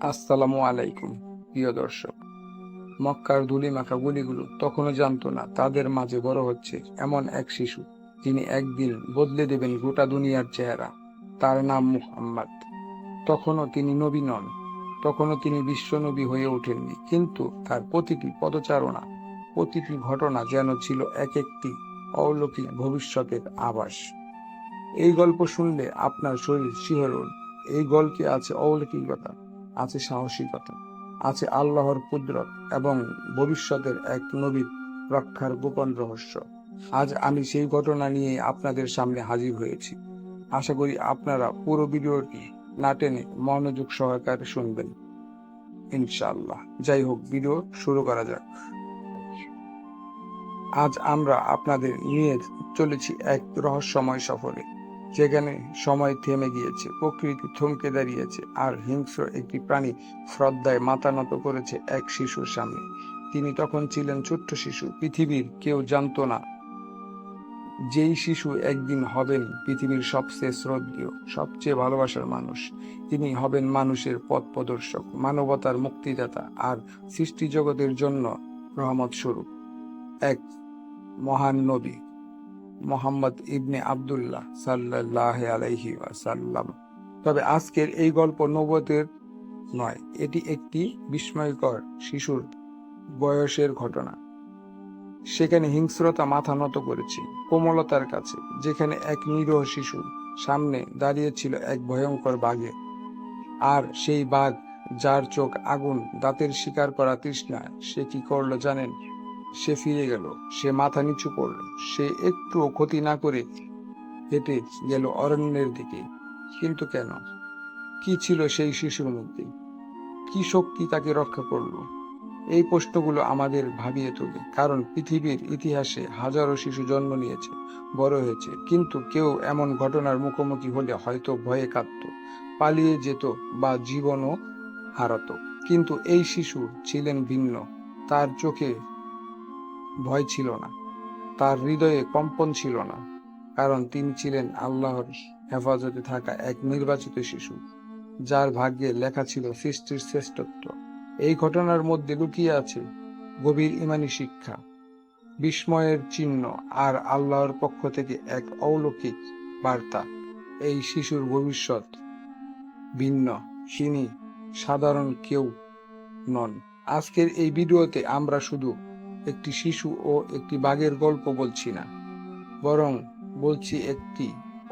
আসসালামু আলাইকুম, প্রিয় দর্শক। মক্কার ধুলি মাখা গুলিগুলো তখনও জানতো না, তাদের মাঝে বড় হচ্ছে এমন এক শিশু, যিনি একদিন বদলে দেবেন গোটা দুনিয়ার চেহারা। তার নাম মুহাম্মদ। তখনও তিনি নবী নন, তখনও তিনি বিশ্বনবী হয়ে ওঠেননি, কিন্তু তার প্রতিটি পদচারণা, প্রতিটি ঘটনা যেন ছিল এক একটি অলৌকিক ভবিষ্যতের আভাস। এই গল্প শুনলে আপনার শরীর শিহরণ, এই গল্পে আছে অলৌকিকতা। আছে সাহসিকতা, আছে আল্লাহর কুদরত এবং ভবিষ্যতের এক নবীর রক্ষার গোপন রহস্য। আজ আমি সেই ঘটনা নিয়ে আপনাদের সামনে হাজির হয়েছি। আশা করি আপনারা পুরো ভিডিওটি না টেনে মনোযোগ সহকারে শুনবেন। ইনশাআল্লাহ। যাই হোক, ভিডিও শুরু করা যাক। আজ আমরা আপনাদের নিয়ে চলেছি এক রহস্যময় সফরে। যেখানে সময় থেমে গিয়েছে, প্রকৃতি থমকে দাঁড়িয়েছে আর হিংস্র একটি প্রাণী শ্রদ্ধায় মাথা নত করেছে এক শিশুর সামনে। তিনি তখন ছিলেন ছোট্ট শিশু, পৃথিবীর কেউ জানতো না। যেই শিশু একদিন হবেন পৃথিবীর সবচেয়ে শ্রদ্ধেয়, সবচেয়ে ভালোবাসার মানুষ। তিনি হবেন মানুষের পথ প্রদর্শক, মানবতার মুক্তিদাতা আর সৃষ্টি জগতের জন্য রহমত স্বরূপ। এক মহান নবী। মোহাম্মদ ইবনে আবদুল্লাহ সাল্লাহ আলাইহি ওয়াসাল্লাম। তবে আজকের এই গল্প নবতের নয়, এটি একটি বিস্ময়কর শিশুর বয়সের ঘটনা। সেখানে হিংস্রতা মাথা নত করেছে, কোমলতার কাছে, যেখানে এক নিরীহ শিশু সামনে দাঁড়িয়ে ছিল এক ভয়ঙ্কর বাঘে। আর সেই বাঘ, যার চোখ আগুন, দাঁতের শিকার করা তৃষ্ণা সে কি করল জানেন? সে ফিরে গেল। সে মাথা নিচু করল। সে একটুও ক্ষতি না করে হেঁটে গেল অরণ্যের দিকে। কিন্তু কেন? কি ছিল সেই শিশুর মধ্যে? কি শক্তি তাকে রক্ষা করল? এই প্রশ্নগুলো আমাদের ভাবিয়ে তোলে। কারণ পৃথিবীর ইতিহাসে হাজারো শিশু জন্ম নিয়েছে, বড় হয়েছে। কিন্তু কেউ এমন ঘটনার মুখোমুখি হলে হয়তো ভয়ে কাঁদত, পালিয়ে যেত বা জীবনও হারাতো। কিন্তু এই শিশু ছিলেন ভিন্ন। তার চোখে ভয় ছিল না। তার হৃদয়ে কম্পন ছিল না, কারণ তিনি ছিলেন আল্লাহর হেফাজতে থাকা এক নির্বাচিত শিশু, যার ভাগ্যে লেখা ছিল সৃষ্টির শ্রেষ্ঠত্ব। এই ঘটনার মধ্যে লুকিয়ে আছে গভীর ইমানি শিক্ষা, বিস্ময়ের চিহ্ন আর আল্লাহর পক্ষ থেকে এক অলৌকিক বার্তা। এই শিশুর ভবিষ্যৎ ভিন্ন, তিনি সাধারণ কেউ নন। আজকের এই ভিডিওতে আমরা শুধু একটি শিশু ও একটি বাঘের গল্প বলছি না, বরং বলছি একটি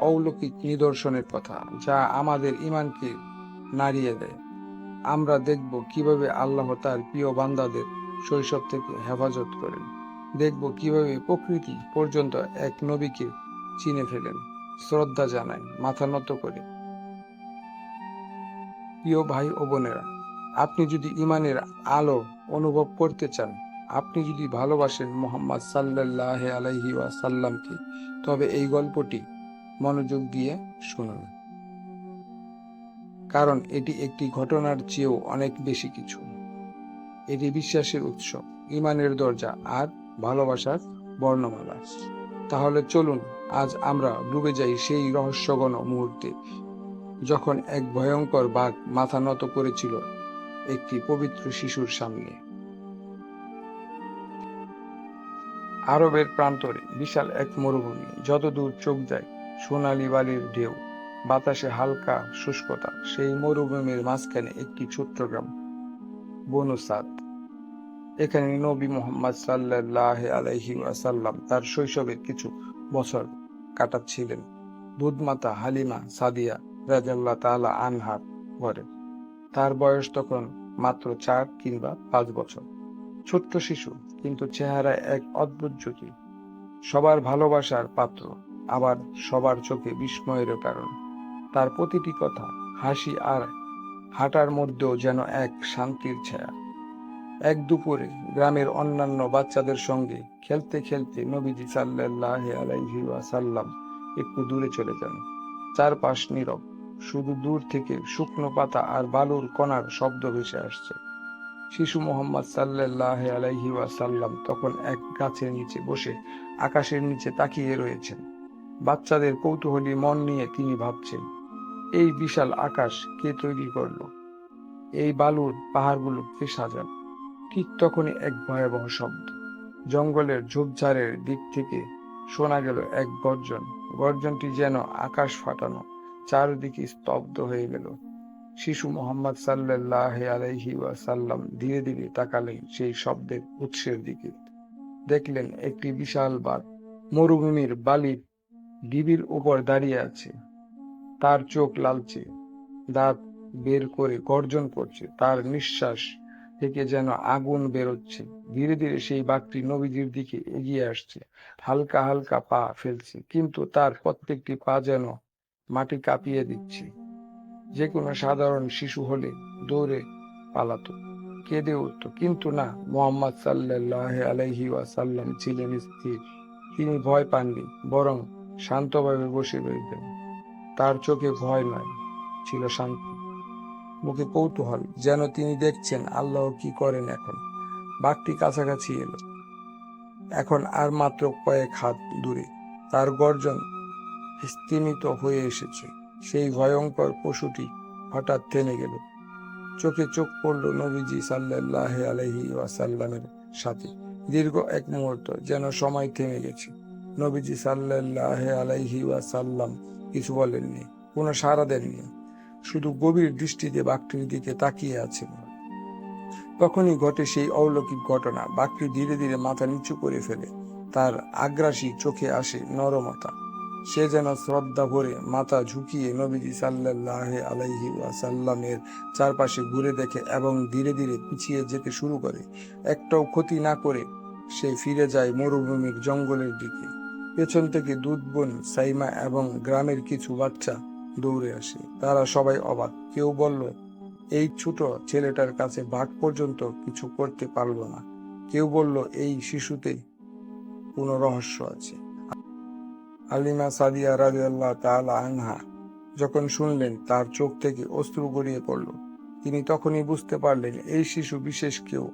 অলৌকিক নিদর্শনের কথা যা আমাদের ইমানকে নাড়িয়ে দেয়। আমরা দেখব কীভাবে আল্লাহ তার প্রিয় বান্দাদের শৈশব থেকে হেফাজত করেন। দেখব কীভাবে প্রকৃতি পর্যন্ত এক নবীকে চিনে ফেলেন, শ্রদ্ধা জানায়, মাথা নত করে। প্রিয় ভাই ও বোনেরা, আপনি যদি ইমানের আলো অনুভব করতে চান আপনি যদি ভালোবাসেন মোহাম্মদ সাল্লাহ আলাইহি ওয়াসাল্লামকে, তবে এই গল্পটি মনোযোগ দিয়ে শুনুন। কারণ এটি একটি ঘটনার চেয়েও অনেক বেশি কিছু। এটি বিশ্বাসের উৎস, ইমানের দরজা আর ভালোবাসার বর্ণমালা। তাহলে চলুন, আজ আমরা ডুবে যাই সেই রহস্যগণ মুহূর্তে, যখন এক ভয়ঙ্কর বাঘ মাথা নত করেছিল একটি পবিত্র শিশুর সামনে। আরবের প্রান্তরে বিশাল এক মরুভূমি, যতদূর চোখ যায় সোনালি বালির ঢেউ, বাতাসে হালকা শুষ্কতা, সেই মরুভূমির মাঝখানে একটি ছোট্ট গ্রাম বনুসাদ এখানে নবী মোহাম্মদ সাল্লাহ আলাইহি আসাল্লাম তার শৈশবের কিছু বছর কাটাচ্ছিলেন। দুধমাতা হালিমা সাদিয়া রাজাল্লাহ তালা আনহার ঘরে তার বয়স তখন মাত্র চার কিংবা পাঁচ বছর। ছোট্ট শিশু, কিন্তু চেহারায় এক অদ্ভুত জ্যোতি। সবার ভালোবাসার পাত্র, আবার সবার চোখে বিস্ময়ের কারণ। তার প্রতিটি কথা, হাসি আর হাঁটার মধ্যেও যেন এক শান্তির ছায়া। এক দুপুরে গ্রামের অন্যান্য বাচ্চাদের সঙ্গে খেলতে খেলতে নবীজি সাল্লাহ আলাইহি সাল্লাম একটু দূরে চলে যান। চারপাশ নীরব, শুধু দূর থেকে শুকনো পাতা আর বালুর কণার শব্দ ভেসে আসছে। শিশু মোহাম্মদ সাল্লাহ আলাইহি সাল্লাম তখন এক গাছের নিচে বসে আকাশের নিচে তাকিয়ে রয়েছেন। বাচ্চাদের কৌতূহলী মন নিয়ে তিনি ভাবছেন, এই বিশাল আকাশ কে তৈরি করল? এই বালুর পাহাড়গুলোকে সাজান ঠিক তখনই এক ভয়াবহ শব্দ, জঙ্গলের ঝোপঝাড়ের দিক থেকে শোনা গেল এক গর্জন। গর্জনটি যেন আকাশ ফাটানো চারদিকে স্তব্ধ হয়ে গেল। শিশু মোহাম্মদ সাল্লাহ আলাইহি ওয়াসাল্লাম ধীরে ধীরে তাকালেন সেই শব্দের উৎসের দিকে। দেখলেন একটি বিশাল বাঘ মরুভূমির বালির ডিবির উপর দাঁড়িয়ে আছে। তার চোখ লালচে, দাঁত বের করে গর্জন করছে। তার নিঃশ্বাস থেকে যেন আগুন বেরোচ্ছে। ধীরে ধীরে সেই বাঘটি নবীজির দিকে এগিয়ে আসছে। হালকা হালকা পা ফেলছে, কিন্তু তার প্রত্যেকটি পা যেন মাটি কাঁপিয়ে দিচ্ছে। যে কোনো সাধারণ শিশু হলে দৌড়ে পালাতো, কেঁদে উঠত। কিন্তু না, মোহাম্মদ সাল্লাহ আলাইহি ওয়াসাল্লাম ছিলেন স্থির। তিনি ভয় পাননি, বরং শান্তভাবে বসে রইলেন তার চোখে ভয় নয়, ছিল শান্তি। মুখে কৌতূহল, যেন তিনি দেখছেন আল্লাহ কি করেন এখন। বাঘটি কাছাকাছি এলো। এখন আর মাত্র কয়েক হাত দূরে। তার গর্জন স্তিমিত হয়ে এসেছে। সেই ভয়ঙ্কর পশুটি হঠাৎ থেমে গেল। চোখে চোখ পড়ল নবীজি সাল্লাহ আলহি ওয়াসাল্লামের সাথে। দীর্ঘ এক মুহূর্ত যেন সময় থেমে গেছে। নবীজি সাল্লাহ আলাইহি ওয়াসাল্লাম কিছু বলেননি, কোনো সাড়া দেননি, শুধু গভীর দৃষ্টিতে বাঘটির দিকে তাকিয়ে আছেন। তখনই ঘটে সেই অলৌকিক ঘটনা। বাঘটি ধীরে ধীরে মাথা নিচু করে ফেলে। তার আগ্রাসী চোখে আসে নরমতা। সে যেন শ্রদ্ধা ভরে মাথা ঝুঁকিয়ে নবীজি সাল্লাহ আলাইহি ওয়াসাল্লামের চারপাশে ঘুরে দেখে এবং ধীরে ধীরে পিছিয়ে যেতে শুরু করে। একটাও ক্ষতি না করে সে ফিরে যায় মরুভূমির জঙ্গলের দিকে। পেছন থেকে দুধ বোন, সাইমা এবং গ্রামের কিছু বাচ্চা দৌড়ে আসে। তারা সবাই অবাক। কেউ বলল, এই ছোট ছেলেটার কাছে বাঘ পর্যন্ত কিছু করতে পারল না। কেউ বলল, এই শিশুতে কোনো রহস্য আছে। আলিমা সাদিয়া রাজিয়াল্লাহ তাআলা আনহা যখন শুনলেন, তার চোখ থেকে অস্ত্র গড়িয়ে পড়ল। তিনি তখনই বুঝতে পারলেন, এই শিশু বিশেষ কেউ।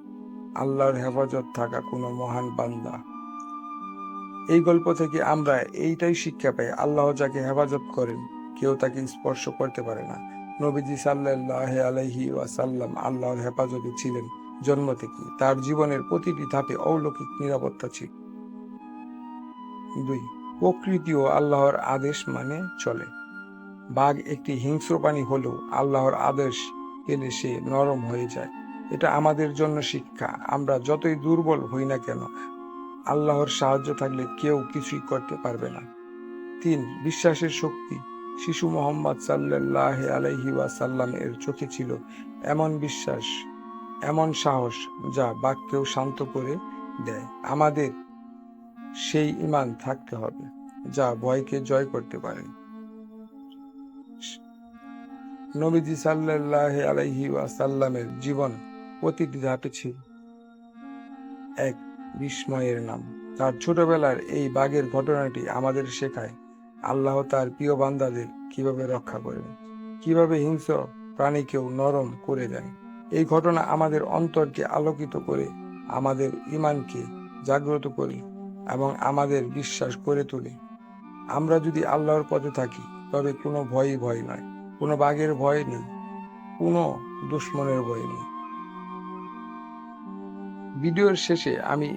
আল্লাহর হেফাজত থাকা কোনো মহান বান্দা। এই গল্প থেকে আমরা এইটাই শিক্ষা পাই, আল্লাহ যাকে হেফাজত করেন, কেউ তাকে স্পর্শ করতে পারে না। নবীজি সাল্লাহ আলাইহি ওয়াসাল্লাম আল্লাহর হেফাজতে ছিলেন জন্ম থেকে তার জীবনের প্রতিটি ধাপে অলৌকিক নিরাপত্তা ছিল। দুই প্রকৃতিও আল্লাহর আদেশ মানে চলে। বাঘ একটি হিংস্র প্রাণী হলেও আল্লাহর আদেশ পেলে সে নরম হয়ে যায়। এটা আমাদের জন্য শিক্ষা। আমরা যতই দুর্বল হই না কেন, আল্লাহর সাহায্য থাকলে কেউ কিছুই করতে পারবে না। তিন, বিশ্বাসের শক্তি। শিশু মোহাম্মদ সাল্লাহ আলাইহি ওয়াসাল্লাম এর চোখে ছিল এমন বিশ্বাস, এমন সাহস যা বাক্যেও শান্ত করে দেয়। আমাদের সেই ইমান থাকতে হবে, যা ভয়কে জয় করতে পারে। নবীজি সাল্লাহ আলাইহি ওয়াসাল্লামের জীবন প্রতিটি ধাপে ছিল এক বিস্ময়ের নাম। তার ছোটবেলার এই বাঘের ঘটনাটি আমাদের শেখায় আল্লাহ তার প্রিয় বান্দাদের কীভাবে রক্ষা করেন কীভাবে হিংস্র প্রাণীকেও নরম করে দেন। এই ঘটনা আমাদের অন্তরকে আলোকিত করে আমাদের ইমানকে জাগ্রত করে এবং আমাদের বিশ্বাস করে তোলে। আমরা যদি আল্লাহর পথে থাকি, তবে কোনো ভয়ই ভয় নয়। কোনো বাঘের ভয় নেই, কোনো দুশ্মনের ভয় নেই। ভিডিওর শেষে আমি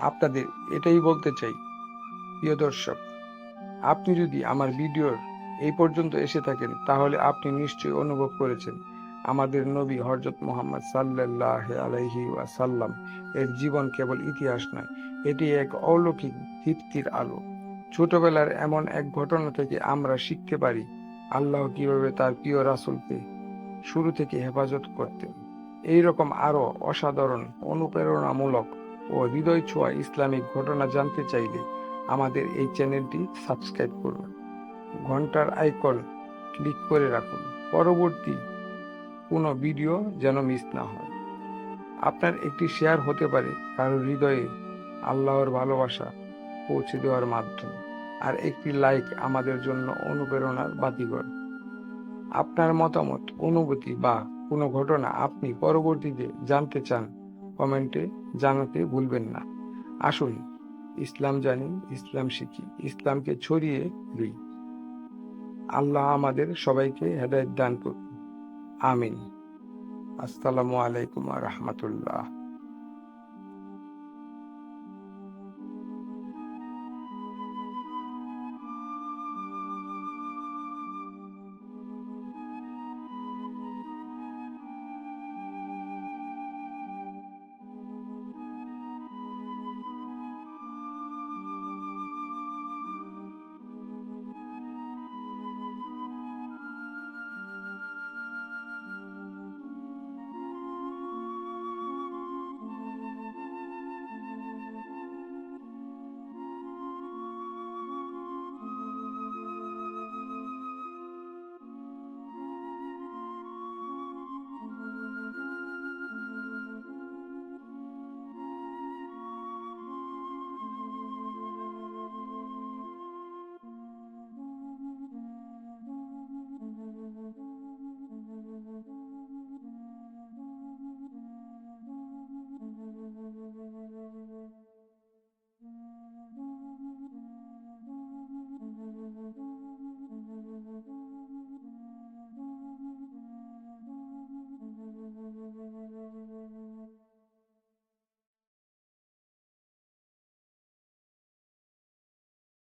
আপনাদের এটাই বলতে চাই, প্রিয় দর্শক, আপনি যদি আমার ভিডিওর এই পর্যন্ত এসে থাকেন, তাহলে আপনি নিশ্চয়ই অনুভব করেছেন, আমাদের নবী হরজত মোহাম্মদ সাল্লাহ আলাইহি ওয়াসাল্লাম এর জীবন কেবল ইতিহাস নয় এটি এক অলৌকিক দীপ্তির আলো। ছোটবেলার এমন এক ঘটনা থেকে আমরা শিখতে পারি আল্লাহ কীভাবে তার প্রিয় রাসুলকে শুরু থেকে হেফাজত করতেন। এই রকম আরও অসাধারণ, অনুপ্রেরণামূলক ও হৃদয় ছোঁয়া ইসলামিক ঘটনা জানতে চাইলে আমাদের এই চ্যানেলটি সাবস্ক্রাইব করুন। ঘণ্টার আইকন ক্লিক করে রাখুন। পরবর্তী কোনো ভিডিও যেন মিস না হয়। আপনার একটি শেয়ার হতে পারে কারও হৃদয়ে আল্লাহর ভালোবাসা পৌঁছে দেওয়ার মাধ্যম আর একটি লাইক আমাদের জন্য অনুপ্রেরণার বাতিঘর। আপনার মতামত, অনুভূতি বা কোনো ঘটনা আপনি পরবর্তীতে জানতে চান, কমেন্টে জানাতে ভুলবেন না। আসুন, ইসলাম জানি, ইসলাম শিখি, ইসলামকে ছড়িয়ে দিই। আল্লাহ আমাদের সবাইকে হেদায়ত দান করুন। আমিন। আসসালামু আলাইকুম রহমতুল্লাহ।